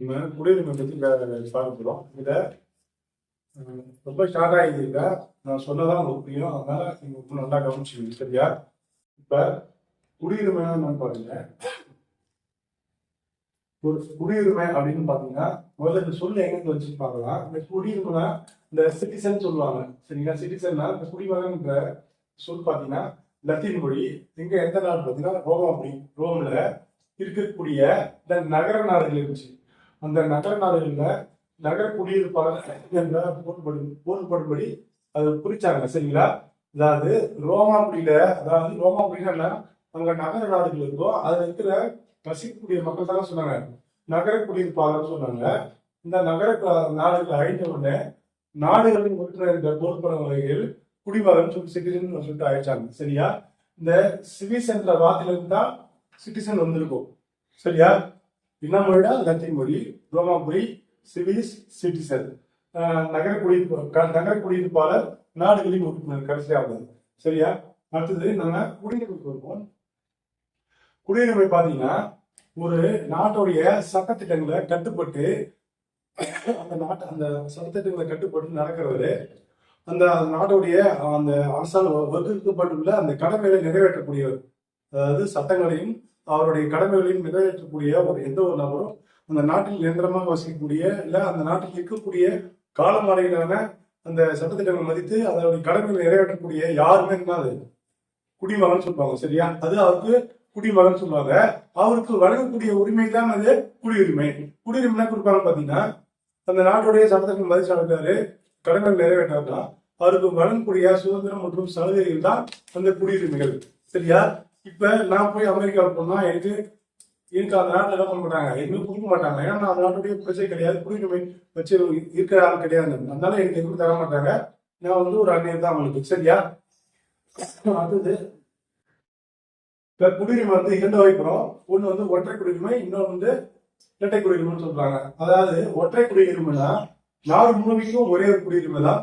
நம்ம குடியுரிமை பற்றி பார்க்கிறோம் போகிறோம் ரொம்ப ஷார்ட் ஆகிது இல்லை நான் சொன்னதான் உங்களுக்கு புரியும். அதனால நீங்கள் ரொம்ப நல்லா கவனிச்சுக்கணும் சரியா? இப்போ குடியுரிமை நம்ம பாருங்க. ஒரு குடியுரிமை அப்படின்னு பார்த்தீங்கன்னா முதல்ல இந்த சொல்லு எங்க வச்சு பார்க்கலாம் இந்த குடியுரிமைனா இந்த சிட்டிசன் சொல்லுவாங்க சரிங்களா? சிட்டிசன்னா இந்த குடிமகன்ற சொல் பார்த்தீங்கன்னா லத்தீன் மொழி. எங்க எந்த நாடு பார்த்தீங்கன்னா ரோம் அப்படி ரோம்ல இருக்கக்கூடிய இந்த நகர நாடுகள் இருந்துச்சு. அந்த நகர நாடுகளில் நகர குடியிருப்பாளர் என்ற போர்படு போர்படும்படி அது குறிச்சாங்க சரிங்களா? அதாவது ரோமாபுரியில அதாவது ரோமாபுரினா என்ன அங்க நகர நாடுகள் இருக்கோ அதுல இருக்கிற வசிக்கக்கூடிய மக்கள் தானே சொன்னாங்க. நகர குடியிருப்பாளர் சொன்னாங்க. இந்த நகர நாடுகள் அழிந்த உடனே நாடுகளின் உறுப்பினர் என்ற போர்பட வகையில் குடிமகன் சொல்லி சிட்டிசன் சொல்லிட்டு அழைச்சாங்க சரியா? இந்த சிவிஸ் என்ற வார்த்தையிலிருந்து தான் சிட்டிசன் வந்திருக்கும் சரியா? என்ன மொழிடா லத்தீன் மொழி ரோமாபுரி சிவிஸ் சிட்டிசன். நகர குடியிருப்பு நகர குடியிருப்பாளர் நாடுகளின் உறுப்பினர் கடைசியாவது. சரியா? அடுத்தது நம்ம குடியுரிமைக்கு வருவோம் குடியுரிமை பார்த்தீங்கன்னா ஒரு நாட்டுடைய சட்டத்திட்டங்களை கட்டுப்பட்டு அந்த நாட்டு அந்த சட்டத்திட்டங்களை கட்டுப்பட்டு நடக்கிறவரு அந்த நாட்டுடைய அந்த அரசால் வகுக்கப்பட்டுள்ள அந்த கடமைகளை நிறைவேற்றக்கூடியவர். அதாவது சட்டங்களையும் அவருடைய கடமைகளையும் நிறைவேற்றக்கூடிய ஒரு எந்த ஒரு நபரும் அந்த நாட்டில் நிரந்தரமாக வசிக்கக்கூடிய இல்ல அந்த நாட்டில் இருக்கக்கூடிய காலம் அந்த சட்டத்திட்டங்களை மதித்து அதனுடைய கடமைகளை நிறைவேற்றக்கூடிய யாருமே என்ன அது குடிமகன் சொல்லுவாங்க சரியா? அது அவருக்கு குடிமகன் சொல்லுவாங்க. அவருக்கு வழங்கக்கூடிய உரிமை தான் அது குடியுரிமை. குடியுரிமை கொடுப்பாங்க பாத்தீங்கன்னா அந்த நாட்டுடைய சட்டத்திட்டங்கள் மதிச்சு நடக்காரு கடமைகள் நிறைவேற்றாருன்னா அவருக்கு வழங்கக்கூடிய சுதந்திரம் மற்றும் சலுகைகள் தான் அந்த குடியுரிமைகள் சரியா? இப்ப நான் போய் அமெரிக்காவுக்கு போனா எனக்கு எனக்கு அந்த நாட்டில் என்ன பண்ண மாட்டாங்க எதுவுமே கொடுக்க மாட்டாங்க. ஏன்னா நான் அந்த நாட்டுடைய பிரச்சனை கிடையாது. குடியுரிமை வச்சு இருக்கிற ஆள் கிடையாது. அதனால எனக்கு எதுவும் தர மாட்டாங்க. நான் வந்து ஒரு அந்நியர் தான் அவங்களுக்கு. சரியா? அடுத்தது இப்ப குடியுரிமை வந்து இரண்டு வைக்கிறோம் ஒண்ணு வந்து ஒற்றை குடியுரிமை இன்னொன்று வந்து இரட்டை குடியுரிமைன்னு சொல்றாங்க. அதாவது ஒற்றை குடியுரிமைனா நாடு முழுமைக்கும் ஒரே ஒரு குடியுரிமை தான்.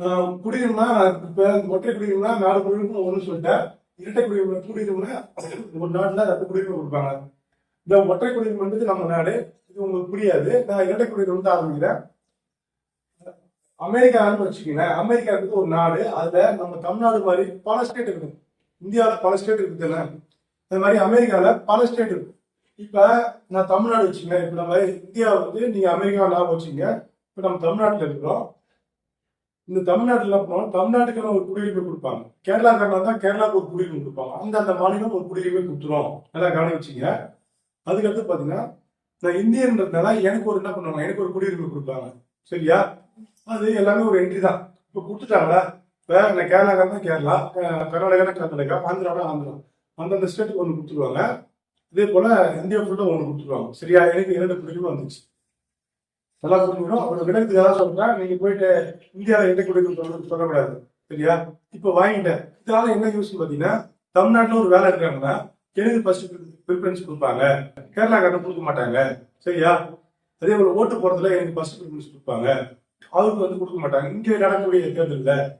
ஆஹ் ஒற்றை குடியுரிமை நாலு முழுமைக்கும் ஒன்று சொல்லிட்டேன். இரட்டை குடியுரிமை குடியுரிமை ஒரு நாட்டில் ரெண்டு குடியுரிமை கொடுப்பாங்க. இந்த ஒற்றை குடியுரிமைன்றது நம்ம நாடு. இது உங்களுக்கு புரியாது. நான் இரட்டை குடியுரிமை வந்து ஆரம்பிக்கிறேன். அமெரிக்கான்னு வச்சுக்கோங்களேன். இருக்கிறது ஒரு நாடு. அதில் நம்ம தமிழ்நாடு மாதிரி பல ஸ்டேட் இருக்கு இந்தியாவில் பல ஸ்டேட் இருக்குது தானே அது மாதிரி அமெரிக்காவில் பல ஸ்டேட் இருக்கு. இப்போ நான் தமிழ்நாடு வச்சுக்கேன் இப்போ நம்ம இந்தியா வந்து நீங்கள் அமெரிக்காவில் லாபம் வச்சுங்க இப்போ நம்ம தமிழ்நாட்டில் இருக்கிறோம். இந்த தமிழ்நாட்டில் என்ன பண்ணுவோம் தமிழ்நாட்டுக்கான ஒரு குடியுரிமை கொடுப்பாங்க. கேரளாக்காரனா தான் கேரளாவுக்கு ஒரு குடியுரிமை கொடுப்பாங்க. அந்த அந்த மாநிலம் ஒரு குடியுரிமை கொடுத்துரும். நல்லா கவனி வச்சுங்க. அதுக்கடுத்து பாத்தீங்கன்னா நான் இந்தியன்றதுனால எனக்கு ஒரு என்ன பண்ணுவாங்க? எனக்கு ஒரு குடியுரிமை கொடுப்பாங்க. சரியா? அது எல்லாமே ஒரு என்ட்ரி தான். இப்போ கொடுத்துட்டாங்களா இப்போ நான் கேரளாக்காரன் தான் கேரளா. கர்நாடகானா கர்நாடகா ஆந்திரானா ஆந்திரா. அந்தந்த ஸ்டேட்டுக்கு ஒன்று கொடுத்துருவாங்க. இதே போல இந்தியா ஃபுல்லாக ஒன்று கொடுத்துருவாங்க. சரியா? எனக்கு இரண்டு குடியுரிமை வந்துச்சு. நல்லா புரிஞ்சுக்கணும் ஒரு விடத்துக்கு தான் சொல்றேன் நீங்க போயிட்டு இந்தியாவில் எந்த குடியுரிமை சொல்லக்கூடாது சரியா? இப்போ வாங்கிட்டேன். இதனால என்ன யூஸ் பார்த்தீங்கன்னா தமிழ்நாட்டில் ஒரு வேலை இருக்காங்கன்னா எனக்கு ஃபர்ஸ்ட் ப்ரிஃபரன்ஸ் கொடுப்பாங்க. கேரளாக்காரன் கொடுக்க மாட்டாங்க. சரியா? அதே போல ஓட்டு போறதுல எனக்கு ஃபர்ஸ்ட் ப்ரிஃபரன்ஸ் கொடுப்பாங்க. அவருக்கு வந்து கொடுக்க மாட்டாங்க. இங்கே நடக்கக்கூடிய தேர்தலில்.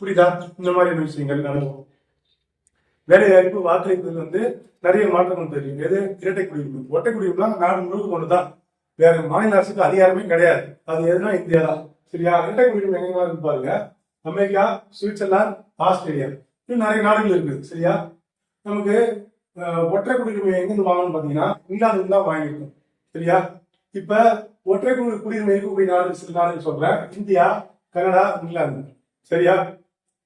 புரியுதா? இந்த மாதிரியான விஷயங்கள் நடக்கும். வேலை வாய்ப்பு வாக்களிப்பதில் வந்து நிறைய மாற்றங்கள் தெரியும். எது? இரட்டை குடியிருப்பு. ஒட்டை குடியிருப்புலாம் நாடு முழுக்க ஒண்ணுதான். வேற மாநில அரசுக்கு அதிகாரமே கிடையாது. அது எதுனா இந்தியா தான். சரியா? இரட்டை குடியுரிமை எங்கெல்லாம் இருக்கு பாருங்க. America Switzerland Australia. இன்னும் நிறைய நாடுகள் இருக்குது சரியா? நமக்கு ஒற்றை குடியுரிமை எங்கிருந்து வாங்கணும்னு பாத்தீங்கன்னா இங்கிலாந்து தான் வாங்கியிருக்கோம். சரியா? இப்ப ஒற்றை குடி குடியுரிமை இருக்கக்கூடிய நாடு சில நாடுகள் சொல்றேன். India Canada England. சரியா?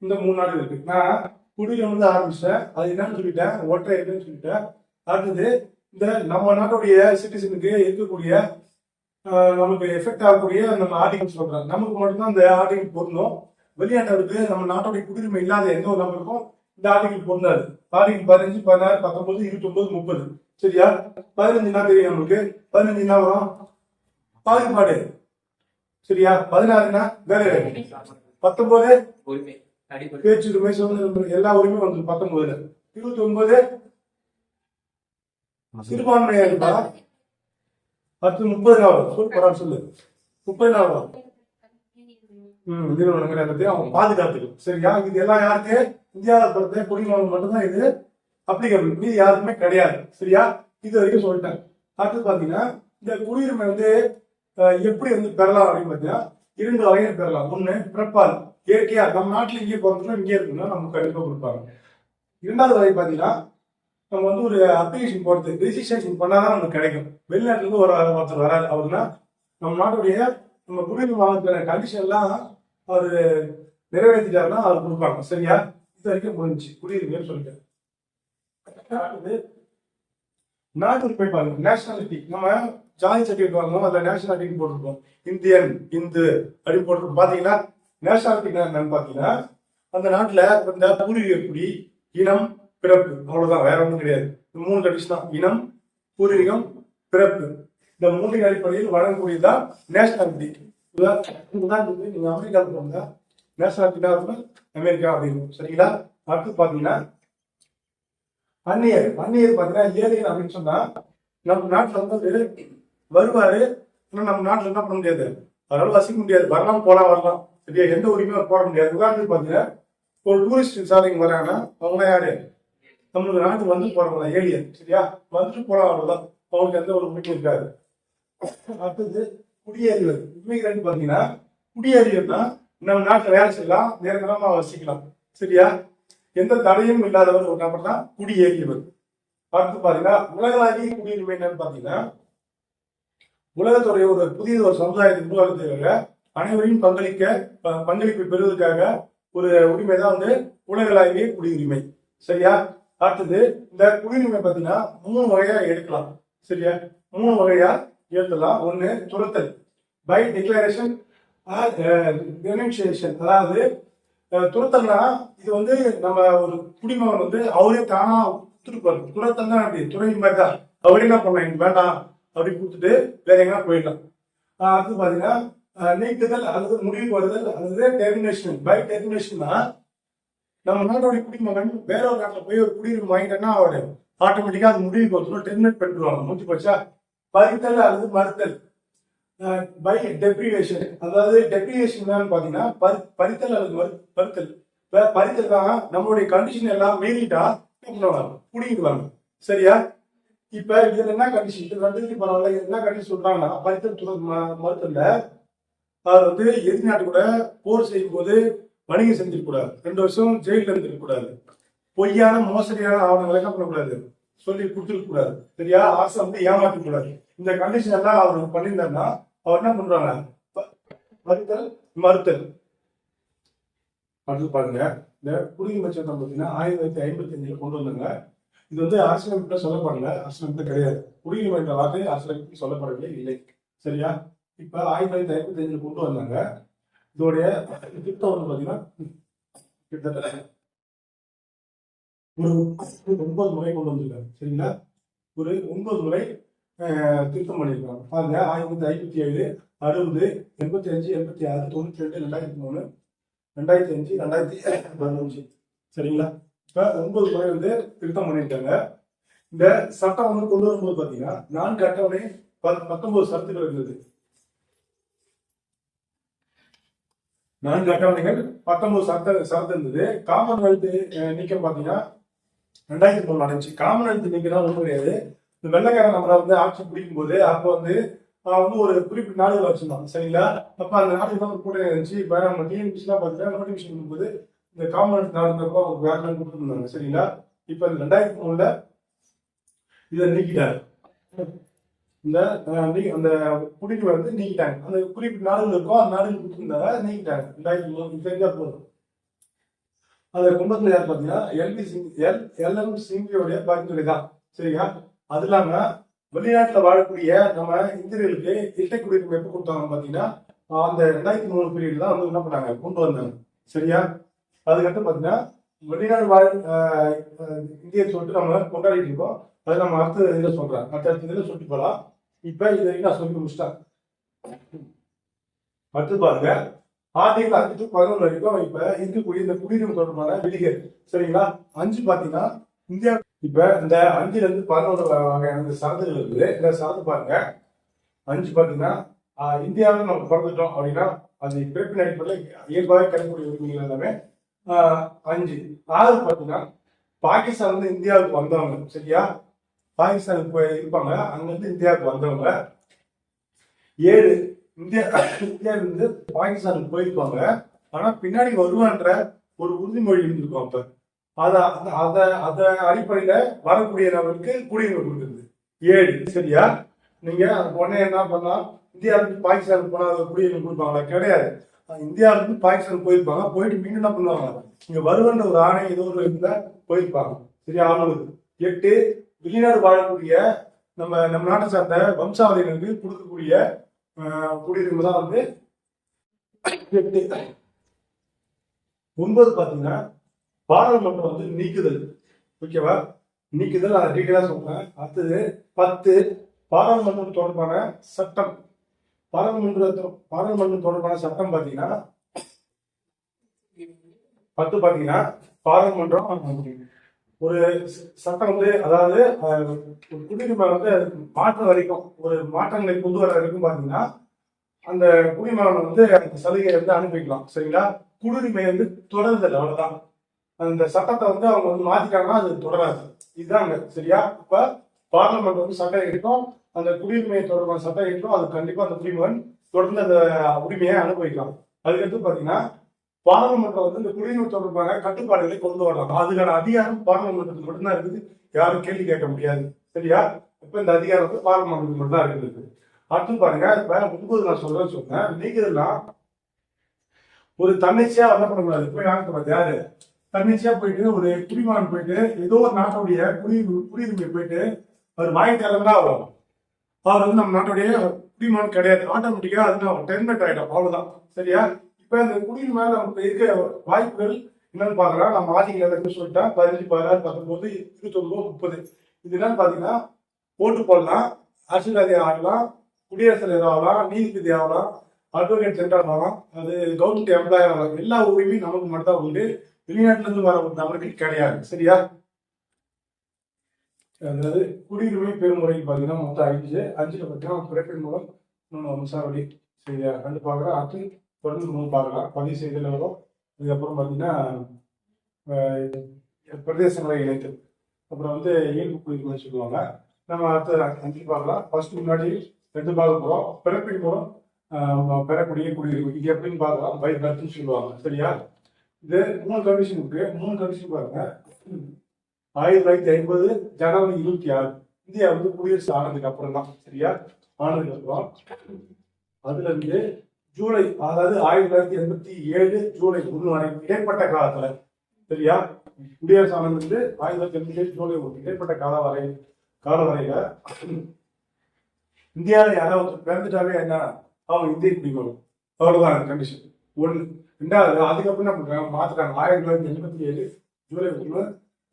இந்த மூணு நாடுகள் இருக்கு. நான் குடியுரிமை வந்து ஆரம்பிச்சேன் அது என்னன்னு சொல்லிட்டேன். ஒற்றை இருக்குன்னு சொல்லிட்டேன். அடுத்தது இந்த நம்ம நாட்டுடைய சிட்டிசனுக்கு இருக்கக்கூடிய நமக்கு எஃபெக்ட் ஆகக்கூடிய நம்ம ஆர்டிகல் சொல்றேன் நமக்கு மட்டும்தான் இந்த ஆர்டிகல் பொருந்தும். வெளிநாட்டவருக்கு நம்ம நாட்டுடைய குடியுரிமை இல்லாத எந்த ஒரு நபருக்கும் இந்த ஆர்டிகல் பொருந்தாது. ஆர்டிகல் பதினஞ்சு பதினாறு பத்தொன்பது இருபத்தி ஒன்பது முப்பது. சரியா? பதினஞ்சுனா தெரியும் நம்மளுக்கு பதினஞ்சு என்ன வரும்? பாகுபாடு. சரியா? பதினாறுனா வேலை வாய்ப்பு. பத்தொன்பது? உரிமை. அடிப்படை. பேச்சு உரிமை சுதந்திர உரிமை. எல்லா உரிமையும் வந்துடும் பத்தொன்பதுல. இருபத்தி ஒன்பது சிறுபான்மையா இருந்தா அடுத்து முப்பது நாள் சொல் பரவாயில்ல சொல்லு. முப்பது நாள் ம் நிறுவனங்கள் எல்லாத்தையும் அவங்க பாதுகாத்துக்கும் சரியா? இது எல்லாம் யாருக்கு? இந்தியாவில் பொறுத்த குடிமகன் மட்டும்தான் இது அப்ளிகபிள் மீது யாருக்குமே கிடையாது. சரியா? இது வரைக்கும் சொல்லிட்டேன். அடுத்து பார்த்தீங்கன்னா இந்த குடியுரிமை வந்து எப்படி வந்து பெறலாம் அப்படின்னு பார்த்தீங்கன்னா இரண்டு வகையில் பெறலாம். ஒன்று பிறப்பால். இயற்கையாக நம்ம நாட்டில் இங்கே பிறந்தோம் இங்கே இருக்குன்னா நமக்கு கண்டிப்பாக கொடுப்பாங்க. இரண்டாவது வகை பார்த்தீங்கன்னா நம்ம வந்து ஒரு அப்ளிகேஷன் போடுறது ரெஜிஸ்ட்ரேஷன் பண்ணாதான் நமக்கு கிடைக்கும். வெளிநாட்டிலேருந்து ஒரு ஒருத்தர் வராது அவருன்னா நம்ம நாட்டுடைய நம்ம குடியுரிமை வாங்குற கண்டிஷன்லாம் அவர் நிறைவேற்றிட்டாருன்னா அவர் கொடுப்பாங்க. சரியா? இது வரைக்கும் முடிஞ்சுச்சு. குடியுரிமைன்னு சொல்லிட்டு அடுத்தது நாட்டு உரிமை பாருங்க. நேஷனாலிட்டி நம்ம ஜாதி சர்டிஃபிகேட் வாங்கணும் அதில் நேஷனாலிட்டின்னு போட்டிருப்போம். இந்தியன் இந்து அப்படின்னு போட்டிருப்போம். பார்த்தீங்கன்னா நேஷனாலிட்டி என்னன்னு பார்த்தீங்கன்னா அந்த நாட்டில் இந்த பூர்வீக குடி இனம் பிறப்பு அவ்வளவுதான் வேற ஒன்றும் கிடையாது. இந்த மூணு கண்டிஷன் தான். இனம் பூர்வீகம் பிறப்பு. இந்த மூன்றின் அடிப்படையில் வழங்கக்கூடியதுதான் நேஷனாலிட்டி உதாரணத்துக்கு நீங்க அமெரிக்காவுக்கு போங்க நேஷனாலிட்டினா அமெரிக்கா அப்படின்னு சரிங்களா? அடுத்து பாத்தீங்கன்னா அந்நியர் அந்நியர் பாத்தீங்கன்னா ஏழைகள் அப்படின்னு சொன்னா நம்ம நாட்டுல வந்து வருவாரு ஆனா நம்ம நாட்டுல என்ன பண்ண முடியாது? அதனால வசிக்க முடியாது. வரலாம் போலாம் வரலாம். சரியா? எந்த உரிமையும் போட முடியாது. உதாரணத்துக்கு பாத்தீங்கன்னா ஒரு டூரிஸ்ட் விசாரிங்க வராங்கன்னா அவங்க யாரு? நம்மளுக்கு நாட்டுக்கு வந்து போறவங்க ஏலியன் சரியா? வந்துட்டு போலாம் அவ்வளவுதான். அவங்களுக்கு எந்த ஒரு உரிமையும் இருக்காது. அடுத்தது குடியேறிகள். இமிகிரண்ட் பாத்தீங்கன்னா குடியேறியர்னா நம்ம நாட்டுல வேலை செய்யலாம் நிரந்தரமா வசிக்கலாம். சரியா? எந்த தடையும் இல்லாதவர் ஒரு நபர் தான் குடியேறியவர். அடுத்து பாத்தீங்கன்னா உலகளாவிய குடியுரிமை என்னன்னு பாத்தீங்கன்னா உலகத்துடைய ஒரு புதிய ஒரு சமுதாயத்தை உருவாக்குறதுக்காக அனைவரையும் பங்களிக்க பங்களிப்பு பெறுவதற்காக ஒரு உரிமை தான் வந்து உலகளாவிய குடியுரிமை. சரியா? அடுத்தது இந்த குடியுரிமை பார்த்தீங்கன்னா மூணு வகையா எடுக்கலாம். சரியா? மூணு வகையா எழுதலாம் ஒண்ணு துரத்தல். பை டிக்ளரேஷன் ரெனன்சியேஷன் அதாவது uh, துரத்தல்னா இது வந்து நம்ம ஒரு குடிமகன் வந்து அவரே தானா கொடுத்துருப்பாரு துரத்தல் தான் அப்படி துணை மாதிரி தான் அவரே என்ன பண்ணலாம்? எனக்கு வேண்டாம். அப்படி கொடுத்துட்டு வேற எங்கன்னா போயிடலாம். அடுத்து பாத்தீங்கன்னா நீக்குதல் அல்லது முடிவு வருதல் அல்லது டெர்மினேஷன் பை டெர்மினேஷன்னா நம்ம நாட்டோட குடிமகன் வேற ஒரு நாட்டில் போய் ஒரு குடியுரிமை வாங்கிட்டேன்னா அவர் ஆட்டோமேட்டிக்காக அது முடிவுக்கு வந்துடும் டெர்மினேட் பண்ணிடுவாங்க. முடிஞ்சு போச்சா? பறித்தல் அல்லது மறுத்தல். பை டெப்ரிவேஷன் அதாவது டெப்ரிவேஷன் என்னன்னு பாத்தீங்கன்னா பறி- பறித்தல் அல்லது மறு- பறித்தல். இப்ப பறித்தல் தான் நம்மளுடைய கண்டிஷன் எல்லாம் மீறிட்டா என்ன பண்ணுவாங்க? குடிக்கிடுவாங்க சரியா? இப்ப இதுல என்ன கண்டிஷன் இது ரெண்டு பரவாயில்ல. என்ன கண்டிஷன் சொல்றாங்கன்னா பறித்தல் துறை ம- அவர் வந்து எதிர்நாட்டு கூட போர் செய்யும் போது வணிகம் செஞ்சிடக்கூடாது ரெண்டு வருஷம் ஜெயிலில் இருந்துருக்கக்கூடாது பொய்யான மோசடியான ஆவணங்களை என்ன பண்ணக்கூடாது. சொல்லி கொடுத்துருக்கக்கூடாது சரியா? ஆசை வந்து ஏமாற்றக்கூடாது இந்த கண்டிஷன் எல்லாம் அவர் பண்ணியிருந்தாருன்னா அவர் என்ன பண்றாங்க? மறுத்தல் மறுத்தல். அடுத்து பாருங்க. இந்த குடியுரிமை சட்டம் பார்த்தீங்கன்னா ஆயிரத்தி தொள்ளாயிரத்தி ஐம்பத்தி அஞ்சில் கொண்டு வந்தாங்க. இது வந்து அரசியலமைப்புல சொல்லப்படல. அரசியலமைப்புல கிடையாது. குடியுரிமை என்ற வார்த்தை அரசியலமைப்பு சொல்லப்படவில்லை இல்லை. சரியா? இப்ப ஆயிரத்தி தொள்ளாயிரத்தி ஐம்பத்தி அஞ்சில் கொண்டு வந்தாங்க. இதோடைய திட்டம் வந்து பாத்தீங்கன்னா கிட்டத்தட்ட ஒரு ஒன்பது முறை கொண்டு வந்திருக்காரு. சரிங்களா? ஒரு ஒன்பது முறை திருத்தம் பண்ணியிருக்காங்க பாருங்க ஆயிரத்தி ஐம்பத்தி ஏழு அறுபது எண்பத்தி அஞ்சு எண்பத்தி ஆறு தொண்ணூத்தி ரெண்டு ரெண்டாயிரத்தி மூணு ரெண்டாயிரத்தி அஞ்சு ரெண்டாயிரத்தி பதினஞ்சு. சரிங்களா? இப்போ ஒன்பது முறை வந்து திருத்தம் பண்ணியிருக்காங்க. இந்த சட்டம் வந்து கொண்டு வரும்போது பார்த்தீங்கன்னா நான்கு அட்டவணை ப- பத்தொன்பது சரத்துகள் இருந்தது. நான்கு அட்டவணைகள் பத்தொன்பது சரத்து சரத்து இருந்தது. காமன்வெல்த் நீக்கம் பாத்தீங்கன்னா ரெண்டாயிரத்தி மூணு நடந்துச்சு. காமன்வெல்த் நீக்கம் ஒன்றும் கிடையாது. இந்த வெள்ளக்காரன் நம்மளை வந்து ஆட்சி பிடிக்கும் போது அப்போ வந்து வந்து ஒரு குறிப்பிட்ட நாடுகள் வச்சிருந்தான். சரிங்களா? அப்ப அந்த நாடுகள் தான் ஒரு இருந்துச்சு? இப்ப நம்ம டிஎன்பிசிலாம் பார்த்தீங்கன்னா நோட்டிஃபிகேஷன் பண்ணும்போது இந்த காமன்வெல்த் நாடுங்கிறப்போ அவங்க வேற நாடு கொடுத்துருந்தாங்க. சரிங்களா? இப்ப இந்த ரெண்டாயிரத்தி மூணுல இதை நீக்கிட்டாரு. இந்த நீ- அந்த குடியுரிமை வந்து நீக்கிட்டாங்க. அந்த குறிப்பிட்ட நாடுகள் இருக்கோ அந்த நாடுகள் கொடுத்துருந்தாங்க நீக்கிட்டாங்க. ரெண்டாயிரத்தி தெரிஞ்சா போதும் அதை கும்பத்துல யார் பார்த்தீங்கன்னா எல்பி சிங் எல் எல்எம் சிங்கியோடைய பரிந்துரை தான். சரியா? அது இல்லாம வெளிநாட்டுல வாழக்கூடிய நம்ம இந்தியர்களுக்கு இரட்டை குடியுரிமை எப்ப கொடுத்தாங்க பாத்தீங்கன்னா அந்த ரெண்டாயிரத்தி மூணு பீரியட்ல தான் வந்து என்ன பண்ணாங்க? கொண்டு வந்தாங்க. சரியா? அதுக்கடுத்து பாத்தீங்கன்னா வெளிநாடு வாழ் இந்திய சொல்லிட்டு நம்ம கொண்டாடிட்டு இருக்கோம். அதை நம்ம அடுத்த இதுல சொல்றேன். அடுத்த அடுத்த இதுல சொல்லிட்டு போலாம். இப்ப இது வரைக்கும் நான் சொல்லி முடிச்சிட்டேன் அடுத்து பாருங்க. ஆர்டிகல் அஞ்சு டு பதினொன்று வரைக்கும் இப்ப இருக்கக்கூடிய இந்த குடியுரிமை தொடர்பான விதிகள். சரிங்களா? அஞ்சு பாத்தீங்கன்னா இந்தியா இப்ப இந்த அஞ்சுல இருந்து பதினோரு வகையான இந்த சரத்துகள் இருக்குது. இந்த சரத்து பாருங்க. அஞ்சு பாத்தீங்கன்னா இந்தியாவில் நம்ம பிறந்துட்டோம் அப்படின்னா அது பிறப்பின் அடிப்படையில் இயல்பாகவே கிடைக்கக்கூடிய உரிமைகள் எல்லாமே அஞ்சு. ஆறு பாத்தீங்கன்னா பாகிஸ்தான் வந்து இந்தியாவுக்கு வந்தவங்க. சரியா? பாகிஸ்தானுக்கு போய் இருப்பாங்க. அங்கிருந்து இந்தியாவுக்கு வந்தவங்க ஏழு இந்தியா இந்தியாவிலிருந்து பாகிஸ்தானுக்கு போயிருப்பாங்க. ஆனா பின்னாடி வருவான்ற ஒரு உறுதிமொழி இருந்திருக்கும் அப்ப. அதை அதை அதை அத அடிப்படையில வரக்கூடிய நபருக்கு குடியுரிமை கொடுக்குறது. ஏழு சரியா? நீங்க உடனே என்ன பண்ணலாம்? இந்தியாவிலிருந்து பாகிஸ்தானுக்கு போனா அதை குடியுரிமை கொடுப்பாங்களா? கிடையாது. இந்தியாவிலிருந்து பாகிஸ்தான் போயிருப்பாங்க. போயிட்டு மீண்டும் என்ன பண்ணுவாங்க? இங்க வருவன்ற ஒரு ஆணை ஏதோ ஒரு இதுல போயிருப்பாங்க. சரியா? அவங்களுக்கு எட்டு வெளிநாடு வாழக்கூடிய நம்ம நம்ம நாட்டை சார்ந்த வம்சாவதிகளுக்கு கொடுக்கக்கூடிய ஆஹ், குடியுரிமை தான் வந்து எட்டு. ஒன்பது பார்த்தீங்கன்னா பாராளுமன்றம் வந்து நீக்குதல். ஓகேவா? நீக்குதல் அதை டீட்டெயிலாக சொல்றேன். அடுத்தது பத்து பாராளுமன்றம் தொடர்பான சட்டம். பாராளுமன்ற பாராளுமன்றம் தொடர்பான சட்டம் பார்த்தீங்கன்னா பத்து பார்த்தீங்கன்னா பாராளுமன்றம் ஒரு சட்டம் வந்து அதாவது ஒரு குடியுரிமை வந்து மாற்ற வரைக்கும் ஒரு மாற்றங்களை கொண்டு வர வரைக்கும் பாத்தீங்கன்னா அந்த குடிமகன் வந்து அந்த சலுகையை வந்து அனுப்பிக்கலாம் சரிங்களா? குடியுரிமை வந்து தொடருதல் அவ்வளவுதான். அந்த சட்டத்தை வந்து அவங்க வந்து மாத்திட்டாங்கன்னா அது தொடராது. இதுதாங்க சரியா? இப்ப பார்லமெண்ட் வந்து சட்டம் எடுக்கும் அந்த குடியுரிமை தொடர்பான சட்டம் எடுக்கும் அது கண்டிப்பா அந்த குடிமகன் தொடர்ந்து அந்த உரிமையை அனுபவிக்கலாம். அதுக்கடுத்து பாத்தீங்கன்னா பாராளுமன்றம் வந்து இந்த குடிநீர் தொடர்பான கட்டுப்பாடுகளை கொண்டு வரலாம். அதுக்கான அதிகாரம் பாராளுமன்றத்துக்கு மட்டும்தான் இருக்குது. யாரும் கேள்வி கேட்க முடியாது. சரியா? இப்ப இந்த அதிகாரம் வந்து பாராளுமன்றத்துக்கு மட்டும்தான் இருக்குது. அடுத்து பாருங்க இப்ப முன்போது நான் சொல்றேன்னு சொன்னேன். நீக்குதெல்லாம் ஒரு தன்னிச்சையா என்ன முடியாது போய் ஆகக்கூடாது யாரு தன்னிச்சையா போயிட்டு ஒரு குடிமகன் போயிட்டு ஏதோ ஒரு நாட்டுடைய குடி குடியுரிமை போயிட்டு அவர் வாங்கிட்டாருன்னா ஆகும் அவர் வந்து நம்ம நாட்டுடைய குடிமகன் கிடையாது. ஆட்டோமேட்டிக்கா அது டெர்மினேட் ஆயிடும். அவ்வளவுதான். சரியா? இப்ப இந்த குடியுரிமை நமக்கு இருக்க வாய்ப்புகள் என்னன்னு பாக்கலாம் நம்ம ஆதிக்கம் சொல்லிட்டேன் பதினஞ்சு பதினாறு பத்தொன்பது இருபத்தொன்பது முப்பது. இது என்னன்னு பாத்தீங்கன்னா ஓட்டு போடலாம் அரசியல்வாதி ஆகலாம் குடியரசு தலைவர் ஆகலாம் நீதிபதி ஆகலாம் அட்வொகேட் ஜெனரல் ஆகலாம் அது கவர்மெண்ட் எம்ப்ளாயி ஆகலாம். எல்லா உரிமையும் நமக்கு மட்டும்தான் உண்டு. வெளிநாட்டுல இருந்து வர ஒரு நபருக்கு கிடையாது. சரியா? அதாவது குடியுரிமை பெருமுறை பார்த்தீங்கன்னா மொத்தம் அஞ்சு அஞ்சுல பார்த்தீங்கன்னா பிறப்பின் மூலம் இன்னொன்று வம்சாவளி சரியா ரெண்டு பார்க்கலாம் அடுத்து தொடர்ந்து மூணு பார்க்கலாம். பதிவு செய்தல் வரும் இதுக்கப்புறம் பார்த்தீங்கன்னா பிரதேசங்களை இணைத்து அப்புறம் வந்து இயல்பு குடியுரிமை சொல்லுவாங்க. நம்ம அடுத்த அஞ்சு பார்க்கலாம். ஃபர்ஸ்ட் முன்னாடி ரெண்டு பார்க்க போகிறோம் பிறப்பின் மூலம் பெறக்கூடிய குடியிருப்பு. இது எப்படின்னு பார்க்கலாம். பை பர்த்னு சொல்லுவாங்க. சரியா? இது மூணு கமிஷன் இருக்கு. மூணு கமிஷன் பாருங்க. ஆயிரத்தி தொள்ளாயிரத்தி ஐம்பது ஜனவரி இருபத்தி ஆறு. இந்தியா வந்து குடியரசு ஆனதுக்கு அப்புறம் தான் சரியா? ஆனதுக்கு அப்புறம் அதுல இருந்து ஜூலை அதாவது ஆயிரத்தி தொள்ளாயிரத்தி எண்பத்தி ஏழு ஜூலை ஒன்று வரை இடைப்பட்ட காலத்துல சரியா? குடியரசு ஆனந்த் வந்து ஆயிரத்தி தொள்ளாயிரத்தி எண்பத்தி ஏழு ஜூலை ஒன்று இடைப்பட்ட கால வரை கால வரையில இந்தியாவில் யாராவது பிறந்துட்டாவே என்ன? அவங்க இந்திய குடிமகன் அவ்வளவுதான் கண்டிஷன் ஒன்று ரெண்டாவது அதுக்கப்புறம் என்ன பண்றாங்க? மாத்துறாங்க. ஆயிரத்தி தொள்ளாயிரத்தி எண்பத்தி ஏழு ஜூலை ஒன்று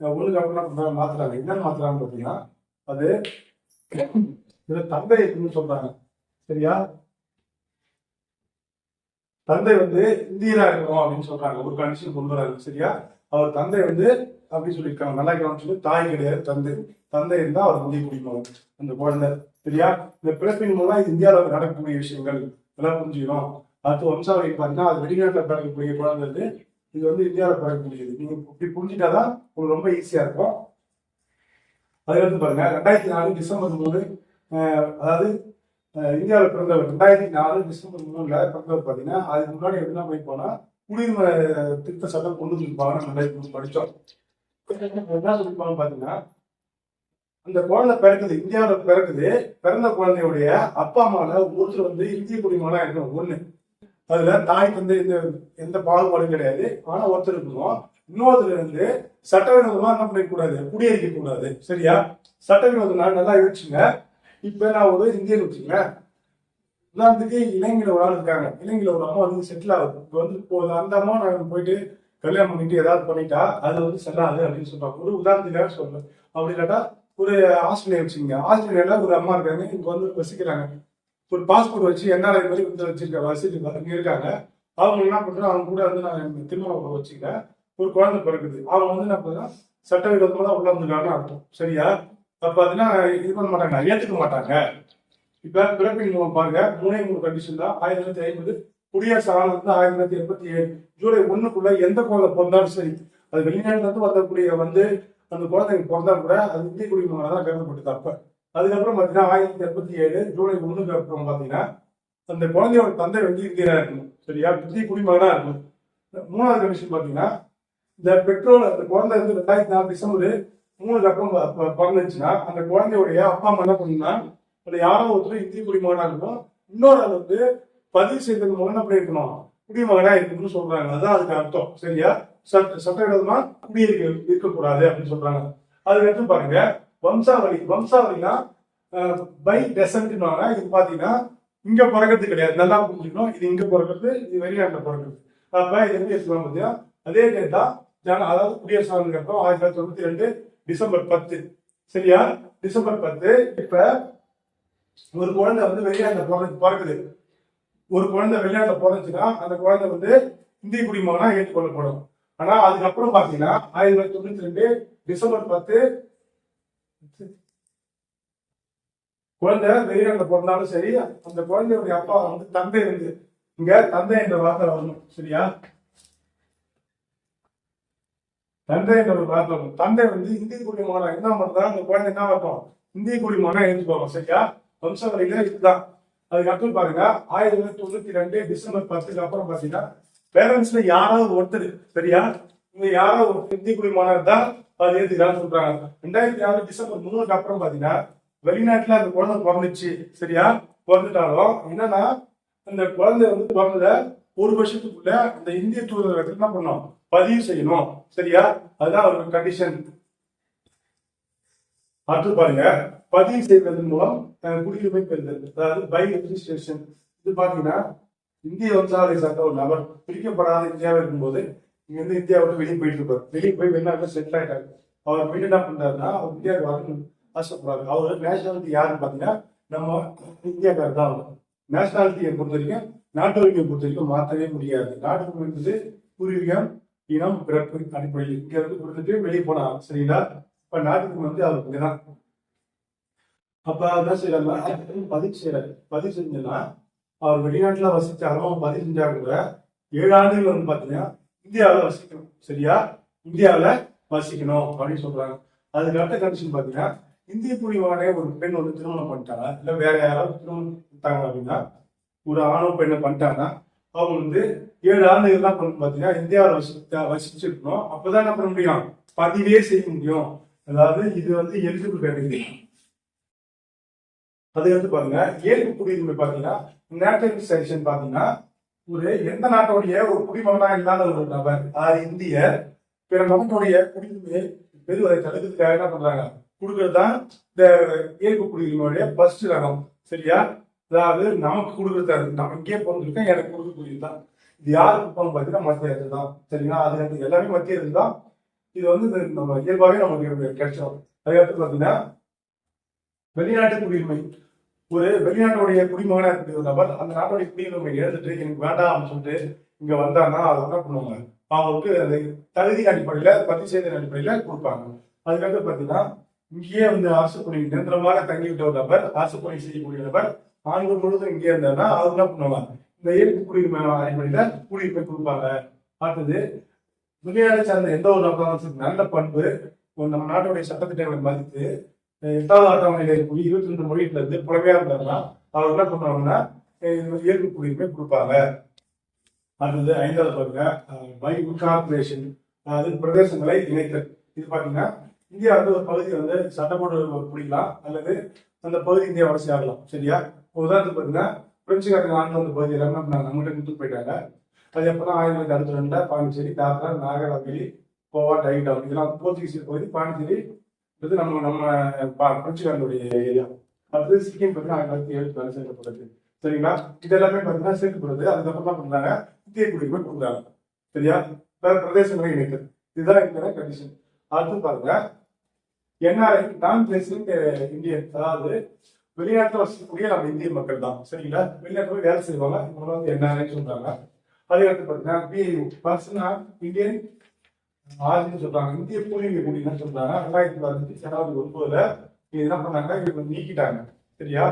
ஒண்ணுக்கு அப்புறம் என்ன பண்றாங்க? மாத்துறாங்க. என்ன மாத்துறாங்க பார்த்தீங்கன்னா அது இதுல தந்தை இருக்குன்னு சொல்றாங்க. சரியா? தந்தை வந்து இந்தியரா இருக்கணும் அப்படின்னு சொல்றாங்க. ஒரு கண்டிஷன் கொண்டு வராங்க சரியா? அவர் தந்தை வந்து அப்படி சொல்லியிருக்காங்க. நல்லா கவனிச்சு தாய் கிடையாது தந்தை. தந்தை இருந்தா அவர் இந்திய குடிமகன் அந்த குழந்தை சரியா? இந்த பிறப்பின் மூலம் இந்தியாவில் நடக்கக்கூடிய விஷயங்கள் எல்லாம் புரிஞ்சுக்கணும். அடுத்து வம்சாவளி பார்த்தீங்கன்னா அது வெளிநாட்டில் பிறக்கக்கூடிய குழந்தை இது இது வந்து இந்தியாவில் பிறக்கக்கூடியது. நீங்க இப்படி புரிஞ்சுட்டாதான் உங்களுக்கு ரொம்ப ஈஸியா இருக்கும். அதுக்கடுத்து பாருங்க ரெண்டாயிரத்தி நாலு டிசம்பர் மூணு அதாவது இந்தியாவில் பிறந்தவர் ரெண்டாயிரத்தி நாலு டிசம்பர் மூணுல பிறந்தவர் பார்த்தீங்கன்னா அதுக்கு முன்னாடி எப்படிலாம் போய் போனா குடியுரிமை திருத்த சட்டம் கொண்டு வந்திருப்பாங்க ரெண்டாயிரத்தி மூணு படித்தோம் என்ன சொல்லிருப்பாங்க பாத்தீங்கன்னா அந்த குழந்தை பிறக்குது இந்தியாவில் பிறக்குது பிறந்த குழந்தையுடைய அப்பா அம்மாவில் ஒருத்தர் வந்து இந்திய குடிமகனா இருக்கணும் ஒண்ணு. அதுல தாய் தந்தை இந்த எந்த பாகுபாடும் கிடையாது. ஆனா ஒருத்தர் இருக்கணும். இன்னொருத்தர் வந்து சட்டவிரோதமா என்ன பண்ணிக்கூடாது குடியேறிக்க கூடாது சரியா சட்டவிரோதம்னா நல்லா யோசிச்சுங்க. இப்போ நான் ஒரு இந்தியன் வச்சுங்க உதாரணத்துக்கு இலங்கையில் ஒரு ஆள் இருக்காங்க. இலங்கையில் ஒரு அம்மா வந்து செட்டில் ஆகுது. இப்போ வந்து இப்போ அந்த அம்மா நான் போயிட்டு கல்யாணம் பண்ணிட்டு ஏதாவது பண்ணிட்டா அது வந்து செல்லாது அப்படின்னு சொல்றாங்க. ஒரு உதாரணத்துக்காக சொல்றேன். அப்படி இல்லாட்டா ஒரு ஆஸ்திரேலியா வச்சுங்க ஆஸ்திரேலியாவில் ஒரு அம்மா இருக்காங்க. இங்கே வந்து வசிக்கிறாங்க. ஒரு பாஸ்போர்ட் வச்சு என்ஆர்ஐ மாதிரி வந்து வச்சிருக்காங்க. வசிட்டு இங்கே இருக்காங்க. அவங்க என்ன பண்றாங்க? அவங்க கூட வந்து நான் திருமணம் வச்சுக்கிறேன். ஒரு குழந்தை பிறகுது அவங்க வந்து என்ன பண்றாங்க? சட்டவிரோதமா தான் உள்ள வந்துருக்காங்கன்னு அர்த்தம். சரியா? அப்ப பார்த்தீங்கன்னா இது பண்ண மாட்டாங்க ஏத்துக்க மாட்டாங்க. இப்ப பிறப்பின் மூலம் பாருங்க மூணே மூணு கண்டிஷன் தான். ஆயிரத்தி தொள்ளாயிரத்தி ஐம்பது குடியரசு ஆளுநர் வந்து ஆயிரத்தி தொள்ளாயிரத்தி எண்பத்தி ஏழு ஜூலை ஒண்ணுக்குள்ள எந்த குழந்தை பிறந்தாலும் சரி அது வெளிநாட்டுல இருந்து வரக்கூடிய வந்து அந்த குழந்தைங்க பிறந்தா கூட அது இந்திய குடிமகனாக தான் கருதப்பட்டது அப்ப. அதுக்கப்புறம் பார்த்தீங்கன்னா ஆயிரத்தி எண்பத்தி ஏழு ஜூலை ஒண்ணுக்கு அப்புறம் பார்த்தீங்கன்னா அந்த குழந்தையோட தந்தை வந்து இந்தியனா இருக்கணும் சரியா? இந்திய குடிமகனா இருக்கணும். மூணாவது கண்டிஷன் பார்த்தீங்கன்னா இந்த பெட்ரோல் அந்த குழந்தை வந்து ரெண்டாயிரத்தி நாலு டிசம்பர் மூணு ரக்கம் பிறந்துச்சுன்னா அந்த குழந்தையுடைய அப்பா அம்மா என்ன பண்ணுன்னா அதுல யாரோ ஒருத்தர் இந்திய குடிமகனா இருக்கும் இன்னொரு ஆள் வந்து பதிவு செய்தது மூலம் அப்படி இருக்கணும் குடிமகனா இருக்கணும்னு சொல்றாங்க. அதுதான் அதுக்கு அர்த்தம். சரியா? சட்ட சட்டவிரோதமா குடியிருக்க இருக்கக்கூடாது அப்படின்னு சொல்றாங்க. அதுக்கடுத்து பாருங்க வம்சாவளி. வம்சாவளினா பை டெசன்ட்னுவாங்க இது பாத்தீங்கன்னா இங்க பிறக்கிறது கிடையாது. நல்லா புரிஞ்சுக்கணும். இது இங்க பிறக்கிறது இது வெளிநாட்டுல பிறக்கிறது. அப்ப இது எப்படி எடுத்துக்கலாம் பாத்தீங்கன்னா அதே டேட் தான் ஜன அதாவது குடியரசு அப்புறம் ஆயிரத்தி தொள்ளாயிரத்தி தொண்ணூத்தி ரெண்டு டிசம்பர் பத்து. சரியா? டிசம்பர் பத்து இப்ப ஒரு குழந்தை வந்து வெளியாண்ட பிறந்து பிறக்குது ஒரு குழந்தை வெளியாண்ட பிறந்துச்சுன்னா அந்த குழந்தை வந்து இந்திய குடிமகனா ஏற்றுக்கொள்ளப்படும். ஆனா அதுக்கப்புறம் பாத்தீங்கன்னா ஆயிரத்தி தொள்ளாயிரத்தி தொண்ணூத்தி ரெண்டு டிசம்பர் பத்து குழந்தை வெளியாண்ட பிறந்தாலும் சரி அந்த குழந்தையுடைய அப்பா வந்து தந்தை வந்து இங்க தந்தை என்ற வார்த்தை வரணும். சரியா? தந்தை ஒரு தந்தை வந்து இந்திய குடிமகனா என்ன பண்றா அந்த குழந்தை என்ன வைப்போம் இந்திய குடிமகனா எழுந்துக்கோங்க சரியா? வம்சவழியில இதுதான். அதுக்கப்புறம் பாருங்க ஆயிரத்தி தொள்ளாயிரத்தி தொண்ணூத்தி ரெண்டு டிசம்பர் பத்துக்கு அப்புறம் பாத்தீங்கன்னா பேரண்ட்ஸ்ல யாராவது ஒருத்தர் சரியா? இங்க யாராவது ஒரு இந்திய குடிமகனா இருந்தா அது ஏத்துக்கிறான்னு சொல்றாங்க. ரெண்டாயிரத்தி ஆறு டிசம்பர் மூணுக்கு அப்புறம் பாத்தீங்கன்னா வெளிநாட்டுல அந்த குழந்தை பிறந்துச்சு சரியா? பிறந்துட்டாலும் என்னன்னா அந்த குழந்தை வந்து பிறந்த ஒரு வருஷத்துக்குள்ள அந்த இந்திய தூதரகத்தில் என்ன பண்ணோம்? பதிவு செய்யணும். சரியா? அதுதான் ஒரு கண்டிஷன் அடுத்து பாருங்க. பதிவு செய்வதன் மூலம் குடியுரிமை பெறுதல் அதாவது பை ரெஜிஸ்ட்ரேஷன் இது பாத்தீங்கன்னா இந்திய வம்சாவளி சார்ந்த ஒரு நபர் பிரிக்கப்படாத இந்தியாவில் இருக்கும்போது இங்க இருந்து இந்தியா விட்டு வெளியே போயிட்டு இருப்பார். வெளியே போய் வெளிநாட்டுல செட்டில் ஆயிட்டாரு. அவர் மீண்டும் என்ன பண்றாருன்னா அவர் இந்தியாவுக்கு வரணும் ஆசைப்படுறாரு. அவர் நேஷனாலிட்டி யாருன்னு பாத்தீங்கன்னா நம்ம இந்தியாக்காரர் தான் அவர். நேஷனாலிட்டியை பொறுத்த வரைக்கும் நாட்டு உரிமையை பொறுத்த வரைக்கும் மாற்றவே முடியாது. நாட்டு உரிமை என்பது பூர்வீகம் இனம் பிறப்பு அடிப்படையில் இங்க இருந்து கொடுத்துட்டு வெளியே போனாங்க. சரிங்களா? இப்ப நாட்டுக்கு வந்து அவர் இங்கதான். அப்ப என்ன செய்யறாங்க பதிவு செய்யறாரு பதிவு செஞ்சோன்னா அவர் வெளிநாட்டுல வசிச்சாலும் பதிவு செஞ்சா கூட ஏழு ஆண்டுகள் வந்து பாத்தீங்கன்னா இந்தியாவில் வசிக்கணும். சரியா? இந்தியாவில் வசிக்கணும் அப்படின்னு சொல்றாங்க. அதுக்கு அடுத்த கண்டிஷன் பாத்தீங்கன்னா இந்திய புரிவானே ஒரு பெண் வந்து திருமணம் பண்ணிட்டாங்க இல்ல வேற யாராவது திருமணம் பண்ணிட்டாங்க அப்படின்னா ஒரு ஆணும் பெண்ணை பண்ணிட்டாங்கன்னா அவங்க வந்து ஏழு ஆண்டு இதெல்லாம் பண்ணணும் பாத்தீங்கன்னா இந்தியாவில் வசி வசிச்சிருக்கணும். அப்பதான் என்ன பண்ண முடியும்? பதிவே செய்ய முடியும். அதாவது இது வந்து எலிஜிபிள் கேட்டகரி வந்து பாருங்க ஏழு குடியுரிமை பாத்தீங்கன்னா நேச்சுரலைசேஷன் பாத்தீங்கன்னா ஒரு எந்த நாட்டுடைய ஒரு குடிமகனா இல்லாத ஒரு நபர் அதாவது இந்தியர் பிற நாட்டுடைய குடியுரிமையை பெறுவதை தடுக்கிறதுக்காக என்ன பண்றாங்க? கொடுக்கறது தான் இந்த இயல்பு குடியுரிமையுடைய ஃபர்ஸ்ட் ரகம். சரியா? அதாவது நமக்கு கொடுக்குறது நம்ம இங்கே பிறந்திருக்கோம் எனக்கு கொடுக்கக்கூடியது தான். இது யாருக்கு கொடுப்பாங்க பார்த்தீங்கன்னா மத்திய அரசு தான். சரிங்களா? அது எனக்கு எல்லாமே மத்திய அரசு தான். இது வந்து நம்ம இயல்பாகவே நமக்கு கிடைச்சிடும் அதுக்கடுத்து பார்த்தீங்கன்னா வெளிநாட்டு குடியுரிமை. ஒரு வெளிநாட்டுடைய குடிமகனா இருக்கக்கூடிய ஒரு நபர் அந்த நாட்டுடைய குடியுரிமை எழுந்துட்டு எனக்கு வேண்டாம் அப்படின்னு சொல்லிட்டு இங்க வந்தாங்கன்னா அதை என்ன பண்ணுவாங்க? அவங்களுக்கு அந்த தகுதி அடிப்படையில பதிவு செய்த அடிப்படையில கொடுப்பாங்க. அதுக்கடுத்து பார்த்தீங்கன்னா இங்கேயே வந்து அரசு பணி நிரந்தரமாக தங்கிவிட்ட ஒரு நபர் அரசு பணி செய்யக்கூடிய நபர் ஆண்கள் முழுவதும் இங்கே இருந்தாருன்னா அவங்க என்ன பண்ணுவாங்க இந்த இயற்கை குடியுரிமை அடிப்படையில குடியுரிமை கொடுப்பாங்க. அடுத்தது விளையாட சார்ந்த எந்த ஒரு நபரும் நல்ல பண்பு நம்ம நாட்டுடைய சட்டத்திட்டங்களை மதித்து எட்டாவது அட்டவணையில் இருக்கக்கூடிய இருபத்தி ரெண்டு மொழியில இருந்து புலமையா இருந்தாருன்னா அவர் என்ன பண்ணுவாங்கன்னா இயற்கை குடியுரிமை கொடுப்பாங்க. அடுத்தது ஐந்தாவது பாருங்க பை கார்பரேஷன் அது பிரதேசங்களை இணைத்தல். இது பாத்தீங்கன்னா இந்தியா வந்து ஒரு பகுதி வந்து சட்டமன்ற பிடிக்கலாம் அல்லது அந்த பகுதி இந்தியா வளர்ச்சி ஆகலாம். சரியா? உதாரணத்துக்கு பாத்தீங்கன்னா பிரெஞ்சுக்காரங்க ஆண்டு வந்த பகுதி எல்லாமே பண்ணாங்க நம்மகிட்ட கொடுத்து போயிட்டாங்க. அது எப்பதான் ஆயிரத்தி தொள்ளாயிரத்தி அறுபத்தி ரெண்டுல பாண்டிச்சேரி தாத்ரா நாகர்ஹாவேலி கோவா டைடாம் இதெல்லாம் போர்ச்சுகீஸ் பகுதி பாண்டிச்சேரி இது நம்ம நம்ம பா- பிரெஞ்சுக்காரனுடைய ஏரியா. அடுத்து சிக்கிம் பார்த்தீங்கன்னா ஆயிரத்தி தொள்ளாயிரத்தி எழுபத்தி நாலு சேர்க்கப்படுது சரிங்களா? இது எல்லாமே பார்த்தீங்கன்னா சேர்க்கப்படுது அதுக்கப்புறம் தான் பண்ணாங்க இந்திய குடியுரிமை கொடுக்குறாங்க. சரியா? பிரதேசங்களை இணைக்கிறது இதுதான் இருக்கிற கண்டிஷன் அடுத்து பாருங்க. என்ஆர்ஐ நான் ரெசிடென்ட் இந்தியன் அதாவது வெளிநாட்டில் வசிக்கக்கூடிய நம்ம இந்திய மக்கள் தான். சரிங்களா? வெளிநாட்டில் போய் வேலை செய்வாங்க. இவங்க வந்து என்ஆர்ஐ சொல்றாங்க. அதுக்கடுத்து பார்த்தீங்கன்னா பிஐஓ பர்சனா இந்தியன் ஆர்ஜின்னு சொல்றாங்க. இந்திய பூர்வீக குடின்னு சொல்றாங்க. ரெண்டாயிரத்தி பதினஞ்சு ஜனவரி ஒன்பதுல இது என்ன பண்ணாங்க? இவங்க நீக்கிட்டாங்க. சரியா?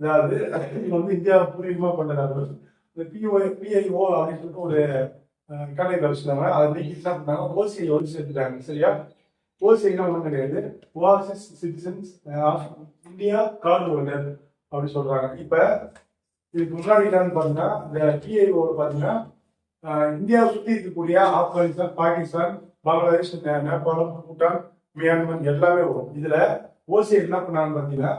அதாவது இவங்க வந்து இந்தியா பூர்வீகமா கொண்டதார்கள் இந்த பிஓ பிஐஓ அப்படின்னு சொல்லிட்டு ஒரு கடை வச்சுருந்தாங்க. அதை நீக்கி என்ன பண்ணாங்க ஓசிஐ ஒன்று சேர்த்துட்டாங்க. சரியா? ஓசிஐனா ஒன்றும் கிடையாது. ORS citizens of India card holder அப்படின்னு சொல்றாங்க. இப்போ இதுக்கு முன்னாடி என்னன்னு பார்த்தீங்கன்னா இந்த டிஐஓவில் பார்த்தீங்கன்னா இந்தியாவை சுற்றி இருக்கக்கூடிய ஆப்கானிஸ்தான் பாகிஸ்தான் பங்களாதேஷ் நேபாளம் பூட்டான் மியான்மர் எல்லாமே வரும். இதுல ஓசிஐ என்ன பண்ணாங்க பார்த்தீங்கன்னா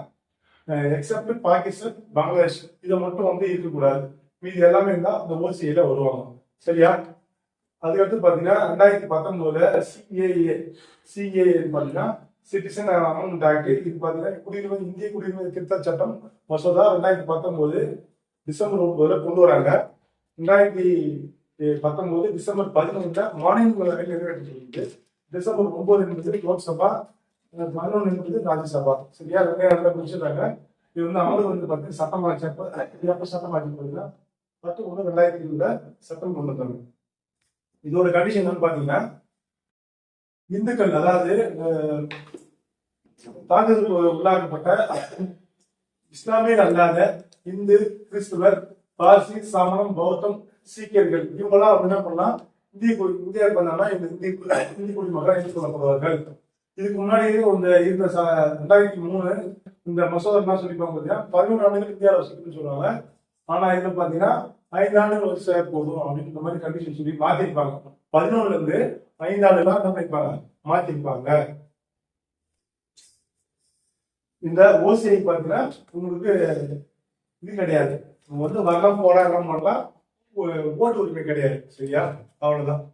எக்ஸப்ட் பாகிஸ்தான் பங்களாதேஷ் இதை மட்டும் வந்து இருக்கக்கூடாது. மீதி எல்லாமே இருந்தால் அந்த ஓசிஐல வருவாங்க. சரியா? அதுக்கடுத்து பார்த்தீங்கன்னா ரெண்டாயிரத்தி பத்தொன்பதுல சிஏஏ சிஏஏ பார்த்தீங்கன்னா சிட்டிசன் அமெண்ட்மெண்ட் ஆக்ட் இது பார்த்தீங்கன்னா குடியுரிமை இந்திய குடியுரிமை திருத்த சட்டம் மசோதா ரெண்டாயிரத்தி பத்தொன்பது டிசம்பர் ஒன்பதுல கொண்டு வராங்க ரெண்டாயிரத்தி பத்தொன்பது டிசம்பர் பதினொன்றுல மாநிலங்களவை நிறைவேற்றிருக்கு டிசம்பர் ஒன்பது என்பது லோக்சபா பதினொன்று என்பது ராஜ்யசபா சரியா ரெண்டே இடத்துல முடிச்சிருக்காங்க இது வந்து அமர்வு வந்து பார்த்தீங்கன்னா சட்டமாச்சு அப்ப சட்டமாச்சு பார்த்தீங்கன்னா பத்து ஒன்று ரெண்டாயிரத்தி இருபதுல சட்டம் கொண்டு வந்தாங்க இதோட கண்டிஷன் என்னன்னு பாத்தீங்கன்னா இந்துக்கள் அதாவது தாக்குதலுக்கு உள்ளாக்கப்பட்ட இஸ்லாமியர் அல்லாத இந்து கிறிஸ்துவர் பார்சி சமணம் பௌத்தம் சீக்கியர்கள் இவங்களாம் என்ன பண்ணலாம் இந்திய குடி இந்தியாவுக்கு வந்தாங்கன்னா இந்த இந்திய கு- இந்திய குடிமக்கள் ஏற்றுக்கொள்ளப்படுவார்கள் இதுக்கு முன்னாடி இந்த இருந்த ரெண்டாயிரத்தி மூணு இந்த மசோதா என்ன சொல்லிப்பாங்க பார்த்தீங்கன்னா பதினொன்று ஆண்டுகள் இந்தியாவில் வசிக்கணும்னு சொல்லுவாங்க. ஆனா இதுல பாத்தீங்கன்னா ஐந்து ஆண்டுகள் வச்சு போதும் அப்படின்ற மாதிரி கண்டிஷன் சொல்லி மாத்திருப்பாங்க. பதினொன்னுல இருந்து ஐந்து ஆண்டுகளா என்ன பண்ணிருப்பாங்க? மாத்திருப்பாங்க. இந்த ஓசிஐ பாத்தீங்கன்னா உங்களுக்கு இது கிடையாது. வந்து வரலாம் போலாம் பண்ணலாம். ஓ- ஓட்டு உரிமை கிடையாது சரியா? அவ்வளவுதான்.